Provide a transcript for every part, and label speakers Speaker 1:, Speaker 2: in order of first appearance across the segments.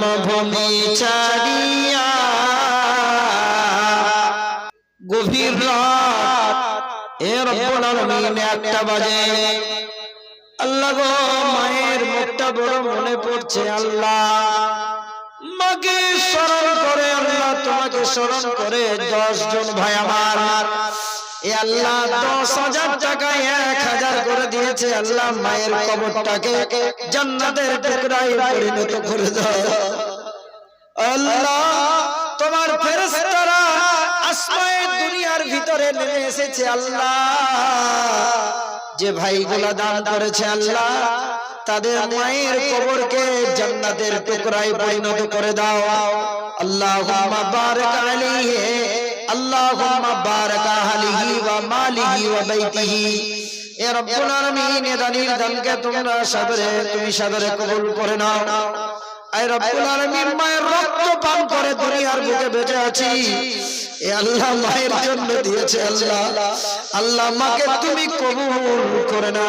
Speaker 1: জন্মভূমি ছাড়িয়া গভীর রাত। এ রব্বুল আলামিন একটা বাজে। আল্লাহ গো, মায়ের মুখটা বড় মনে পড়ছে, আল্লাহ। মাকে স্মরণ করে, আল্লাহ তোমাকে স্মরণ করে দশ জন ভাই আমার এ আল্লাহ দশ হাজার টাকায় এক হাজার করে দিয়েছে। আল্লাহ মায়ের কবরটাকে জান্নাতের টুকরায় পরিণত করে দাও। আল্লাহ, তোমার ফেরেশতারা দুনিয়ার ভিতরে নেমে এসেছে। আল্লাহ, যে ভাইগুলা দান করেছে আল্লাহ, তাদের মায়ের কবরকে জান্নাতের টুকরায় পরিণত করে দাও। আল্লাহুম্মা বারিক আলাইহি। আল্লাহুম্মা বারিক আলাইহি ওয়া মালিহি ওয়া বাইতিহি। এ রব্বুল আলামিন, এ দানির দানকে তোমরা সাদরে, তুমি সাদরে কবুল করে নাও। আয় রব্বুল আলামিন, মায়ের রক্ত পান করে দুনিয়ার বুকে বেঁচে আছি। এ আল্লাহ মায়ের জন্য দিয়েছে আল্লাহ। আল্লাহ মাকে তুমি কবুল করে না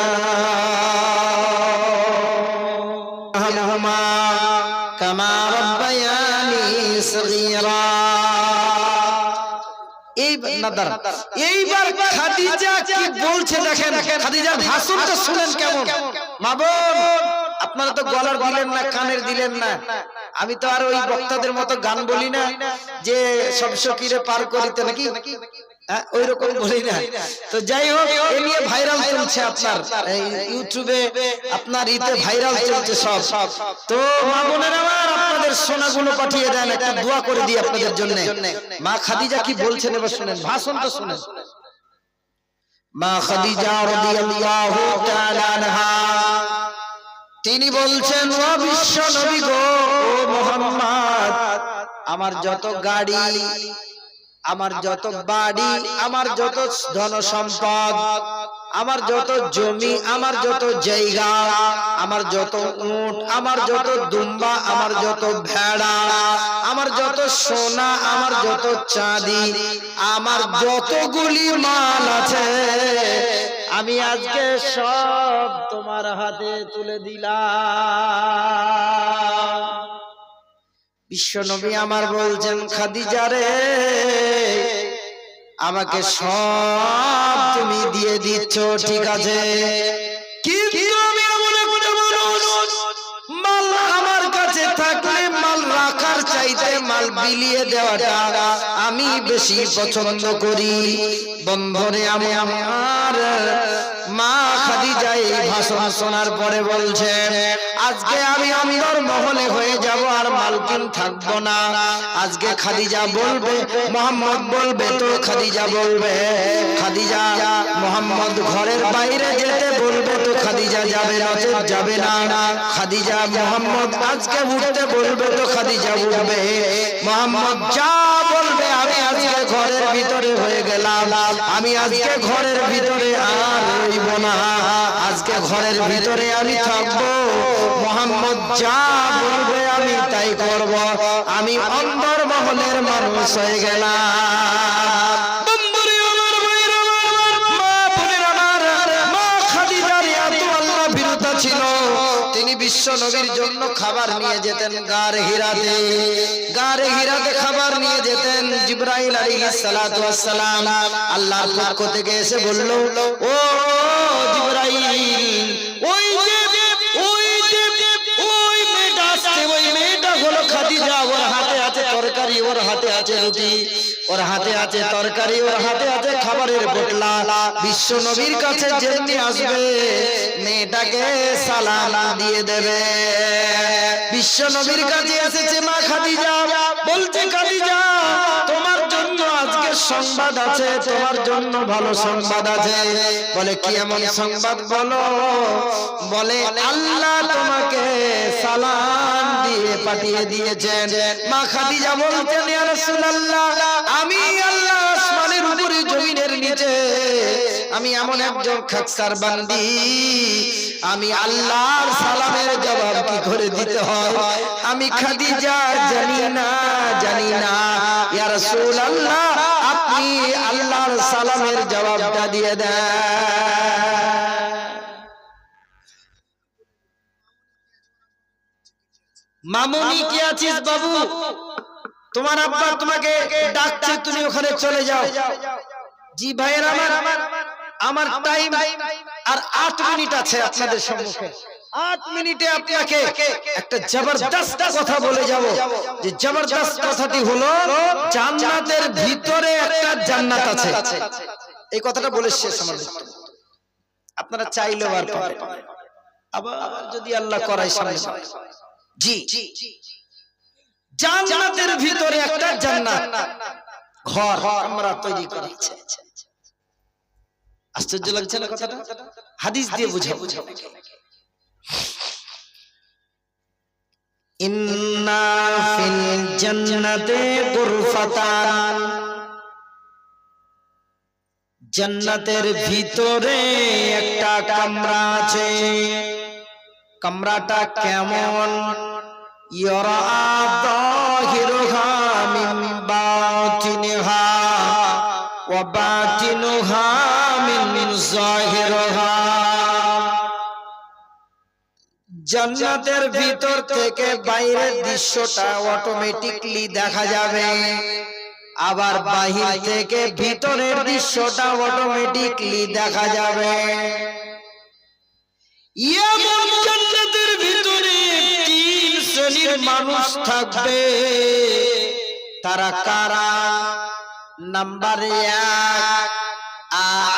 Speaker 1: এই এইবার খাদিজা কি বলছে দেখেন? খাদিজার ভাষণটা শুনেন কেমন? মা বোন আপনারা তো গলার দিলেন না কানের দিলেন না। আমি তো আর ওই বক্তাদের মতো গান বলি না যে সব সকিরে পার করিতে নাকি? ওই রকম বলি না। তো যাই হোক এ নিয়ে ভাইরাল চলছে আপনার। ইউটিউবে আপনার ইতে ভাইরাল চলছে সব। তো মা বোনের আমার আপনাদের সোনাগুলো পাঠিয়ে দেন একটা দোয়া করে দিই আপনাদের জন্য। মা খাদিজা কি বলছেন এবার শুনেন। ভাষণটা শুনেন। মা খাদিজা রাদিয়াল্লাহু তাআলা আনহা তিনি বলছেন ও বিশ্ব নবী গো ও মোহাম্মদ আমার যত গাড়ি আমার যত বাড়ি আমার যত ধন সম্পদ আমার যত জমি আমার যত জায়গা আমার যত উট আমার যত দুম্বা আমার যত ভেড়া আমার যত সোনা আমার যত চাঁদি আমার যতগুলি মাল আছে আমি আজকে সব তোমার হাতে তুলে দিলাম বিশ্বনবী আমার বলছেন খাদিজা রে আমাকে সব তুমি দিয়ে দিচ্ছ ঠিক আছে? কিন্তু আমি এমন একটা মানুষ মাল আমার কাছে থাকলে মাল রাখার চাইতে মাল বিলিয়ে দেওয়াটা আমি বেশি পছন্দ করি। বন্ধনে আমি আমার মা খাদিজা এই ভাষণ শোনার পরে বলছে, আজকে আমি অন্দর মহলে হয়ে যাব আর মালকিন থাকব না। আজকে খাদিজা বলবে, মোহাম্মদ বলবে, তো খাদিজা বলবে, খাদিজা মোহাম্মদ ঘরের বাইরে যেতে বলবে, তো খাদিজা যাবে নচেত যাবে না। খাদিজা মোহাম্মদ আজকে উঠতে বলবে, তো খাদিজা উঠবে। মোহাম্মদ যা বলবে, আমি আজকে ঘরের ভিতরে হয়ে গেলাম। আমি আজকে ঘরের ভিতরে আর রইব না। আজকে ঘরের ভিতরে আমি থাকব। মোহাম্মদ যা বলবে আমি তাই করব। আমি অন্তর মহলের মানুষ হয়ে গেলাম। বিশ্ব নবীর জন্য খাবার নিয়ে যেতেন গার হিরাতে। গার হিরাতে খাবার নিয়ে যেতেন জিব্রাইল ওয়াস সালাম। আল্লাহর পক্ষ থেকে এসে বলল, ও হাতে আছে রুটি, ওর হাতে আছে তরকারি, ওর হাতে আছে খাবারের পোটলা। বিশ্ব নবীর কাছে যেমনি আসবে, মেয়েটাকে সালাম দিয়ে দেবে। বিশ্ব নবীর কাছে এসেছে মা খাদিজা, বলছে, খাদিজা, তোমার সংবাদ আছে, তোমার জন্য ভালো সংবাদ আছে। বলে, কি এমন সংবাদ বলো? বলে, আল্লাহ তোমাকে সালাম দিয়ে পাঠিয়ে দিয়েছেন। মা খাদিজা রাসূলুল্লাহ, আমি আল্লাহ আসমানের উপরে জমিনের নিচে, আমি এমন একজন খাকসার বান্দি। আমি আল্লাহর সালামের জবাব কি করে দিতে হয়? আমি খাদিজা জানি না জানি না। ইয়া রাসূলুল্লাহ আপনি আল্লাহর সালামের জবাবটা দিয়ে দেন কি আছিস বাবু? তোমার আব্বা তোমাকে ডাকছে, তুমি ওখানে চলে যাও। জি ভাইয়ের আমার আমার টাইম আর আট মিনিট আছে আপনাদের সম্মুখে। আট মিনিটে আপনাকে একটা জবরদস্ত কথা বলে যাব। যে জবরদস্ত কথাটি হলো জান্নাতের ভিতরে একটা জান্নাত আছে। এই কথাটা বলে শেষ আমার বক্তব্য। আপনারা চাইলেও আর পাবেন। আবার যদি আল্লাহ করায় সামনে জি। জান্নাতের ভিতরে একটা জান্নাত। ঘর আমরা তৈরি করেছি। আশ্চর্য লাগছে না কথাটা? হাদিস দিয়ে বুঝাবো। ইন্না ভিতরে একটা কামরা আছে। কামরাটা কেমন? ইয়রা যাহিরুহা মিন বাতিনহা মিন যাহিরহা জান্নাতের ভিতর থেকে বাইরের দৃশ্যটা অটোমেটিকলি দেখা যাবে। আবার বাহির থেকে ভিতরের দৃশ্যটা অটোমেটিকলি দেখা যাবে। এমন জান্নাতের ভিতরে তিন শ্রেণির মানুষ থাকবে। তারা কারা? নাম্বার এক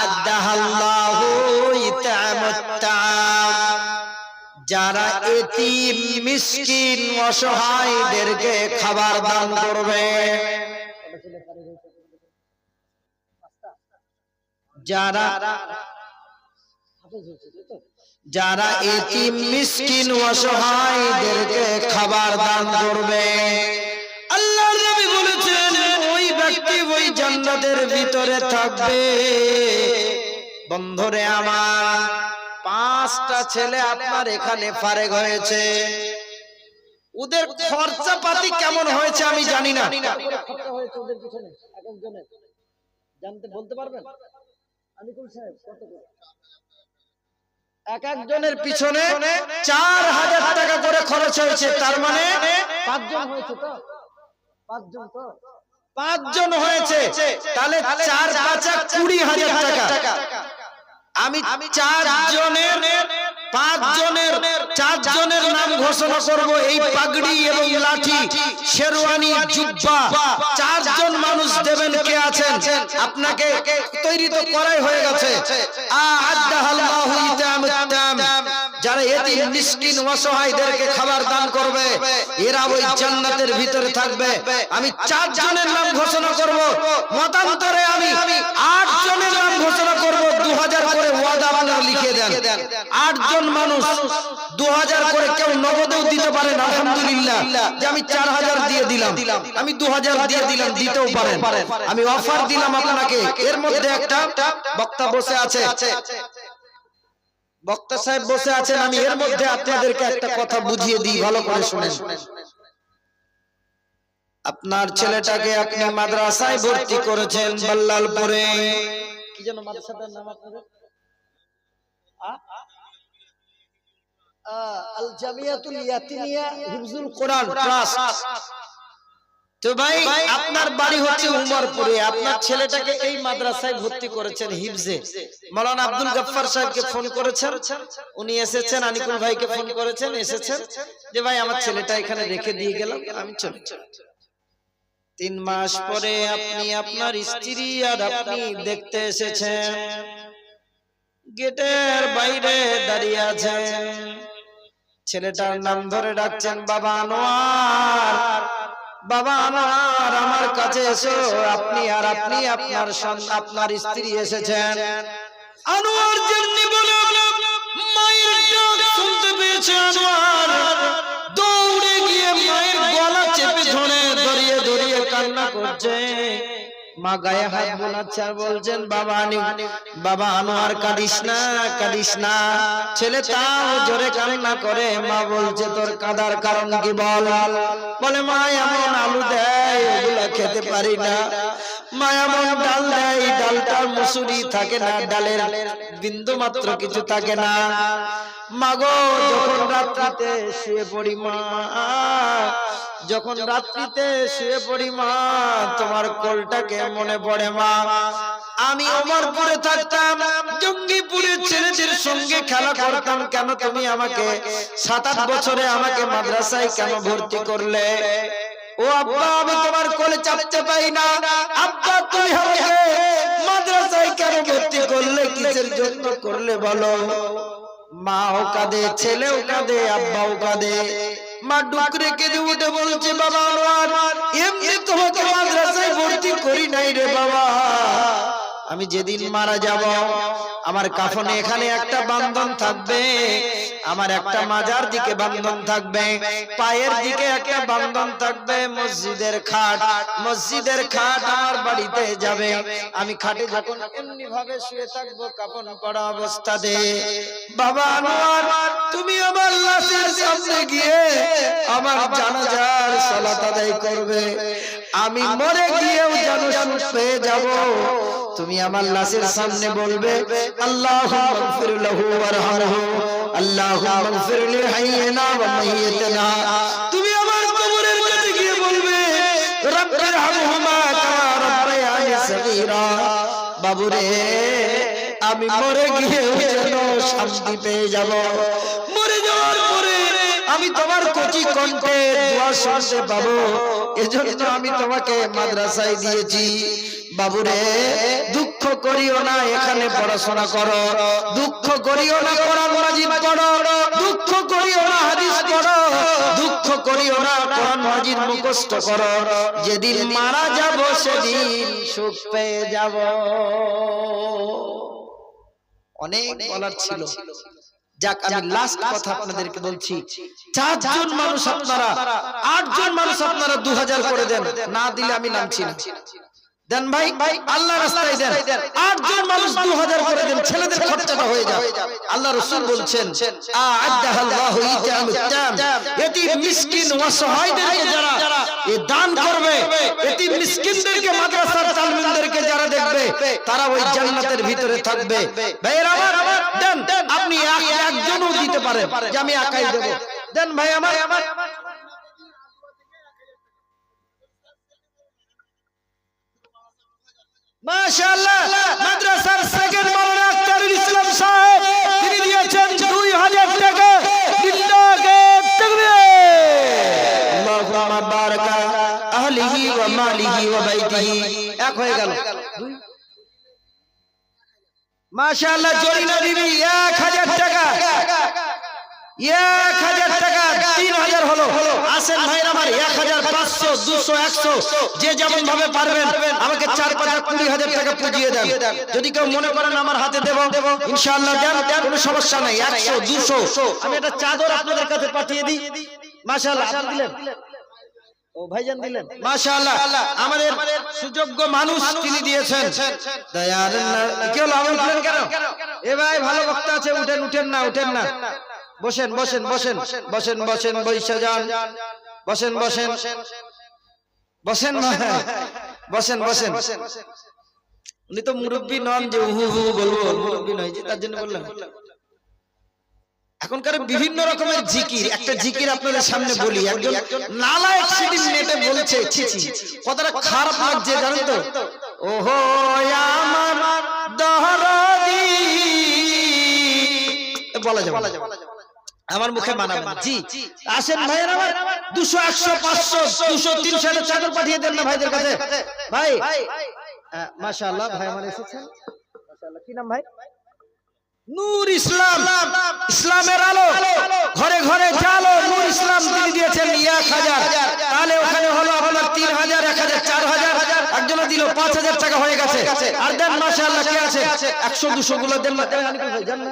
Speaker 1: আদাহাল্লাহু ইতামাত্তাম যারা এতিম মিসকিন অসহায়দেরকে খাবার দান করবে। যারা যারা এতিম মিসকিন অসহায়দেরকে খাবার দান করবে। আল্লাহ নবী বলেছেন ওই ব্যক্তি ওই জান্নাতের ভিতরে থাকবে। বন্ধুরে আমার পাঁচটা ছেলে আপনার এখানে ফারেক হয়েছে। ওদের খরচাপাতি কেমন হয়েছে আমি জানি না।
Speaker 2: জানতে বলতে পারবেন? সাহেব কত
Speaker 1: এক একজনের পিছনে চার হাজার টাকা করে খরচ হয়েছে। তার মানে
Speaker 2: পাঁচজন হয়েছে তো? পাঁচজন তো?
Speaker 1: পাঁচজন হয়েছে। তাহলে চার পাঁচা কুড়ি হাজার টাকা। আমি চার জনের পাঁচ জনের চার জনের নাম ঘোষণা করব এই পাগড়ি এবং লাঠি। শেরওয়ানি জুব্বা। চারজন মানুষ দেবেন কে আছেন? আপনাকে তৈরি তো করাই হয়ে গেছে। আদাহাল্লাহু ইতামাত্তাম যারা এতিম মিসকিন অসহায়দেরকে খাবার দান করবে এরা ওই জান্নাতের ভিতরে থাকবে। আমি চার জনের নাম ঘোষণা করব। মতান্তরে আমি আট জনের নাম ঘোষণা করব দু হাজার করে ওয়াদা আপনারা লিখে দেন আট জন মানুষ দু হাজার করে কেউ নগদেও দিতে পারেন আলহামদুলিল্লাহ যে আমি চার হাজার দিয়ে দিলাম। আমি দু হাজার দিয়ে দিলাম দিতেও পারেন। আমি অফার দিলাম আপনাকে। এর মধ্যে একটা বক্তা বসে আছে। বক্তা সাহেব বসে আছেন আমি এর মধ্যে আপনাদেরকে একটা কথা বুঝিয়ে দিই ভালো করে শুনেন। আপনার ছেলেটাকে আপনি মাদ্রাসায় ভর্তি করেছেন বল্লালপুরে।
Speaker 2: কি যেন মাদ্রাসাটার নাম আপনাদের? আল জামিয়াতুল ইয়াতিমিয়া হিফজুল
Speaker 1: কোরআন ট্রাস্ট তো ভাই আপনার বাড়ি হচ্ছে উমরপুরে। আপনার ছেলেটাকে এই মাদ্রাসায় ভর্তি করেছেন হিফজে। মাওলানা আব্দুল গফফার সাহেবকে ফোন করেছেন। উনি এসেছেন আনিকুল ভাইকে ফোন করেছেন এসেছেন। যে ভাই আমার ছেলেটা এখানে রেখে দিয়ে গেলাম আমি চলে তিন মাস পরে আপনি আপনার স্ত্রী আর আপনি দেখতে এসেছেন। গেটের বাইরে দাঁড়িয়ে আছেন। ছেলেটার নাম ধরে ডাকছেন বাবা আনোয়ার। বাবা আনোয়ার আমার কাছে এসো। আপনি আর আপনি আপনার আপনার স্ত্রী এসেছেন। আনোয়ার জন্য বলে মা গায়ে হাত বোলাচ্ছে আর বলছেন বাবা আনি বাবা আনোয়ার কাঁদিস না কাঁদিস না ছেলে তাও জোরে কান্না করে মা বলছে তোর কাঁদার কারণ কি বল? বলে? মা এমন আলু দেয় ওগুলা খেতে পারি না। মা এমন ডাল দেয় ডালটার মুসুরি থাকে না ডালের বিন্দু মাত্র কিছু থাকে না। মাগো যখন রাত্রিতে শুয়ে পড়ি মা যখন রাত্রিতে শুয়ে পড়ি মা তোমার কোলটাকে মনে পড়ে মা। আমি অমরপুরে থাকতাম জঙ্গিপুরে ছেলেদের সঙ্গে খেলা করতাম। কেন তুমি আমাকে সাত আট বছরে আমাকে মাদ্রাসায় কেন ভর্তি করলে? ও আব্বা আমি তোমার কোলে চাপতে পাই না। আব্বা তুমি আমাকে মাদ্রাসায় কেন ভর্তি করলে? কিসের জন্য করলে বলো? মাও কাঁদে ছেলেও কাঁদে আব্বাও কাঁদে। মা ডুকরে কেঁদে উঠে বলছে বাবা আমার এমনি তোমাকে মাদ্রাসায় ভর্তি করি নাই রে বাবা। আমি যেদিন মারা যাব আমার কাফনে এখানে একটা বান্ধন থাকবে। আমার একটা মাজার দিকে বান্ধন থাকবে পায়ের দিকে একটা বান্ধন থাকবে মসজিদের খাট মসজিদের খাট আমার বাড়িতে যাবে। আমি খাটে যখন এমনি ভাবে শুয়ে থাকব কাফন পড়া অবস্থাতে বাবা আনোয়ার তুমি আমার লাশের সামনে গিয়ে আমার জানাজার সালাত আদায় করবে। আমি মরে গিয়েও যেন সুখ পেয়ে যাব। তুমি আমার লাশের সামনে বলবে আল্লাহুম্মা গফির লাহু ওয়ারহামহু। তুমি আমার কবরের কাছে গিয়ে বলবে বাবুরে, আমি মরে গিয়ে শান্তি পেয়ে যাব। মরে যাওয়ার পরে আমি তোমার কচি কণ্ঠে পাবো। এজন্য আমি তোমাকে মাদ্রাসায় দিয়েছি। বাবুরে দুঃখ করিও না এখানে পড়াশোনা করো। দুঃখ করিও না কোরআন মাজিদ পড়ো। দুঃখ করিও না হাদিস পড়ো। দুঃখ করিও না কোরআন মাজিদ মুখস্থ করো। যেদিন মারা যাব সেদিন সুখ পেয়ে যাব। অনেক বলার ছিল। যাক আমি লাস্ট কথা আপনাদেরকে বলছি। চারজন মানুষ আপনারা আটজন মানুষ আপনারা দু হাজার করে দেন। না দিলে আমি নামছি না। দেন ভাই আল্লাহ রাস্তায় দেন। আটজন মানুষ দু হাজার করে দেন ছেলেদের খরচাটা হয়ে যাবে। আল্লাহ রসুল বলছেন এটি মিসকিন অসহায়দেরকে যারা এ দান করবে এটি মিসকিনদেরকে মাদ্রাসার তালমিনদেরকে যারা দেখবে তারা ওই জান্নাতের ভিতরে থাকবে। ভাইয়ের আমার দেন আপনি এক একজনও দিতে পারেন যে আমি একাই দেব। দেন ভাই আমার মাশাআল্লাহ মাদ্রাসার সেকেন্ড মাওলানা আখতারুল ইসলাম সাহেব তিনি দিয়েছেন 2000 টাকা। লিল্লাহে তাকবীর। আল্লাহুম্মা বারাকা আহলিহি ওয়া মালিহি ওয়া বাইতিহি। এক হয়ে গেল। মাশাআল্লাহ জরিনা বিবি 1000 টাকা। এক হাজার টাকা, তিন হাজার হলো। আসেন আমার, এক হাজার পাঁচশো, দুশো, একশো, যে যেমন ভাবে পারবেন, আমাকে চার পাঁচ কুড়ি হাজার টাকা পুজিয়ে দেন। যদি কেউ মনে করেন আমার হাতে দেব, ইনশাআল্লাহ দেন, কোনো সমস্যা নাই। একশো, দুশো। আমি একটা চাদর আপনাদের কাছে পাঠিয়ে দিই। দিলেন? আমাদের সুযোগ্য মানুষ তিনি দিয়েছেন। দয়ার কি কেন? এ ভাই, ভালো বক্তা আছে, উঠেন উঠেন না উঠেন না। বসেন বসেন বসেন বসেন বসেন, বৈশা যান। বসেন বসেন। বসেন বসেন বসেন। উনি তো মুরব্বী নন যে উহু হু বলব মুরব্বী নয় যে তার জন্য বললাম। এখনকার বিভিন্ন রকমের জিকির, একটা জিকির আপনাদের সামনে বলি। একজন নালায়ক সেদিন নেটে বলছে কতটা খারাপ লাগছে, জানেন তো? ওহো, আমার দহরদি বলা যাবে আমার মুখে মানাবেন জি। আসেন ভাইয়ের আমার দুশো একশো পাঁচশো দুশো তিনশো চাদর পাঠিয়ে দেন না ভাইদের কাছে। ভাই। আল্লাহ ভাই আমার এসেছেন। কি নাম ভাই? নূর ইসলাম। ইসলামের আলো। ঘরে ঘরে জালো নূর ইসলাম তিনি দিয়েছেন এক হাজার। তাহলে ওখানে হলো আপনার তিন হাজার এক হাজার চার হাজার। একজনে দিল পাঁচ হাজার টাকা হয়ে গেছে। আর দেন মাশা আল্লাহ কে আছে? একশো দুশো গুলো দেন দেন না।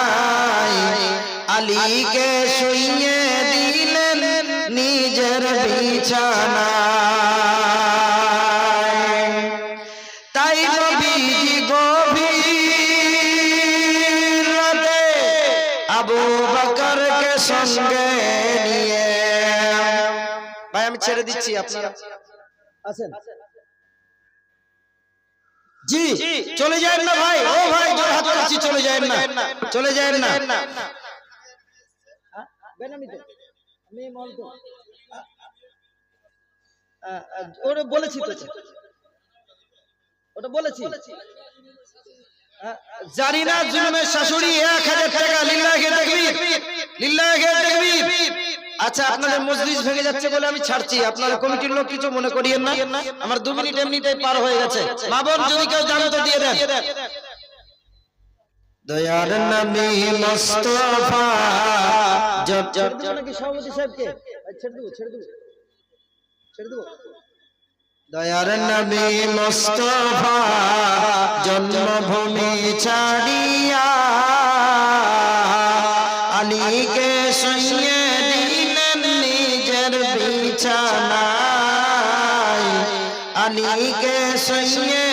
Speaker 1: আলীকে শুইয়ে দিলেন নিজের বিছানায়। তাই নবীজি গভীর রাতে আবু ভাই, আমি ছেড়ে দিচ্ছি আপনারা।
Speaker 2: আছেন?
Speaker 1: জি, চলে যায় না ভাই। ও ভাই, জোর হাত চলে যায় না। চলে যায় না।
Speaker 2: হ্যাঁ? বেনামি তো। আমি মন্ত ওটা বলেছি তো। ওটা বলেছি। হ্যাঁ,
Speaker 1: জানি না জুলুমের শাশুড়ি এক হাজার টাকা লিল্লাহে তাকবীর। লিল্লাহে তাকবীর। আচ্ছা আপনাদের মজলিস ভেঙে যাচ্ছে বলে আমি ছাড়ছি। আপনারা কমিটির লোক কিছু মনে করিয়েন না। আমার দু মিনিট এমনিতেই পার হয়ে গেছে। মা বোন যদি কেউ জানো তো দিয়ে দেন। দয়ার নবী মুস্তাফা
Speaker 2: ছেড়ে দেবো নাকি সভাপতি সাহেবকে? ছেড়ে দেবো ছেড়ে দেবো ছেড়ে দেবো।
Speaker 1: দয়ার নবী মুস্তাফা জন্মভূমি ছাড়িয়া আলীকে দিলেন নিজের বিছানায়। আলীকে শুইয়ে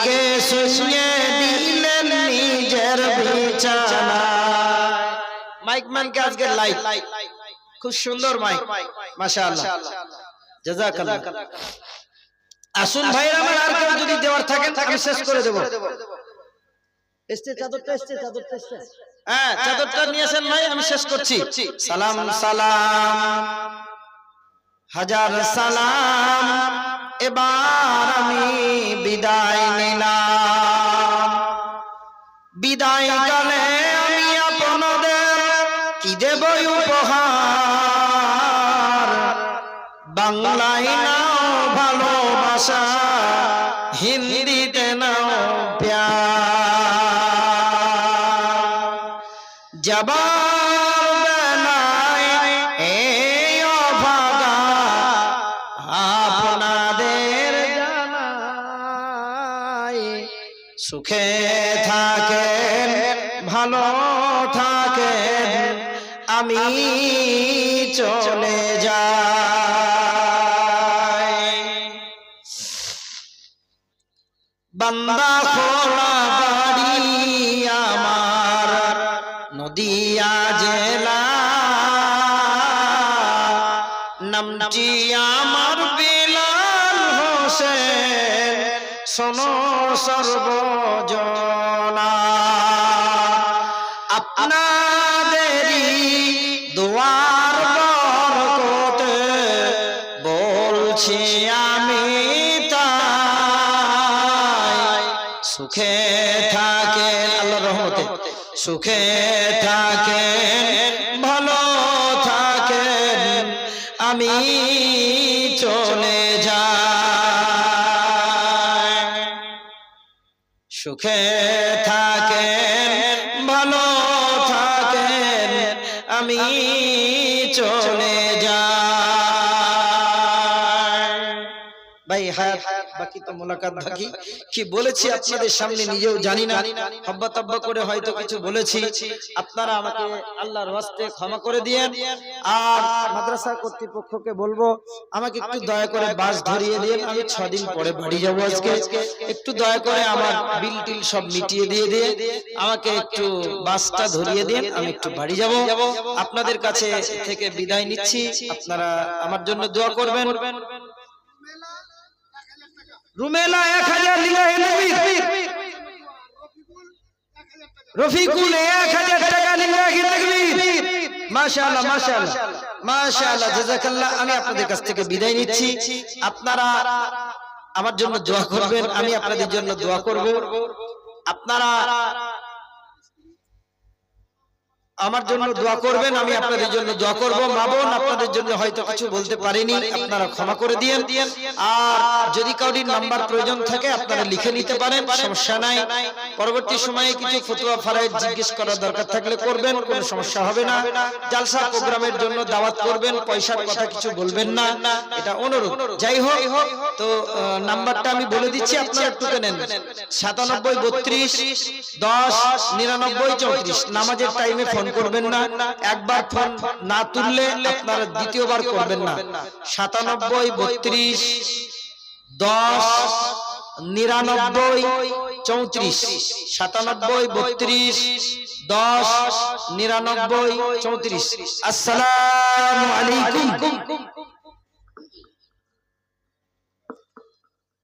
Speaker 1: আলীকে শুনিয়ে দিলেন নিজের বিছানা মাইক ম্যানকে আজকে লাইক খুব সুন্দর মাইক মাশাআল্লাহ। জাযাকাল্লাহ আসুন ভাইরা আমার আর কেউ যদি দেওয়ার থাকেন আমি শেষ করে দেব।
Speaker 2: এসছে চাদরটা এসছে চাদরটা এসছে
Speaker 1: হ্যাঁ চাদরটা নিয়ে আসেন ভাই আমি শেষ করছি। সালাম সালাম। হাজার সালাম। এবার আমি বিদায় নিলাম। বিদায় কালে আমি আপনাদের কি দেব উপহার? বাংলায় নাও ভালোবাসা, হিন্দিতে নাও প্যার। জবার আমি চলে যাই। বান্দা খোলা বাড়ি আমার নদিয়া জেলা নামটি আমার বিলাল হোসেন শোনো সর্বজনা। সুখে থাকেন, ভালো থাকেন, আমি চলে যাই। সুখে থাকেন, ভালো থাকেন, আমি চলে যাই। ভাই হ্যাঁ বাকি তো মোলাকাত বাকি কি বলেছি আপনাদের সামনে নিজেও জানি না হব্বা তাব্বা করে হয়তো কিছু বলেছি। আপনারা আমাকে আল্লাহর ওয়াস্তে ক্ষমা করে দিয়েন। আর মাদ্রাসা কর্তৃপক্ষকে বলব আমাকে একটু দয়া করে বাস ধরিয়ে দিন আমি ছ দিন পরে বাড়ি যাব আজকে। একটু দয়া করে আমার বিল টিল সব মিটিয়ে দিয়ে দিয়ে আমাকে একটু বাসটা ধরিয়ে দিন আমি একটু বাড়ি যাব। আপনাদের কাছে থেকে বিদায় নিচ্ছি। আপনারা আমার জন্য দোয়া করবেন। রুমেলা এক হাজার রফিকুল এক হাজার টাকা লিল্লাহি মাশাআল্লাহ মাশাআল্লাহ। মাশাআল্লাহ, জাযাকাল্লাহ, আমি আপনাদের কাছ থেকে বিদায় নিচ্ছি। আপনারা আমার জন্য দোয়া করবেন, আমি আপনাদের জন্য দোয়া করব। আপনারা আমার জন্য দোয়া করবেন আমি আপনাদের জন্য দোয়া করব। মা বোন আপনাদের জন্য হয়তো কিছু বলতে পারিনি। আপনারা ক্ষমা করে দিয়েন। আর যদি কাউরির নাম্বার প্রয়োজন থাকে আপনারা লিখে নিতে পারেন সমস্যা নাই। পরবর্তী সময়ে কিছু ফতুয়া ফারাইদ জিজ্ঞেস করার দরকার থাকলে করবেন কোনো সমস্যা হবে না। জালসা প্রোগ্রামের জন্য দাওয়াত করবেন পয়সার কথা কিছু বলবেন না। এটা অনুরোধ যাই হোক তো নাম্বারটা আমি বলে দিচ্ছি আপনারা একটু নেন সাতানব্বই বত্রিশ দশ নিরানব্বই চৌত্রিশ নামাজের টাইমে ফোন করবেন না, একবার ফোন না তুললে আপনারা দ্বিতীয়বার করবেন না। সাতানব্বই, বত্রিশ, দশ, নিরানব্বই, চৌত্রিশ। সাতানব্বই, বত্রিশ, দশ, নিরানব্বই, চৌত্রিশ। আসসালাম আলাইকুম।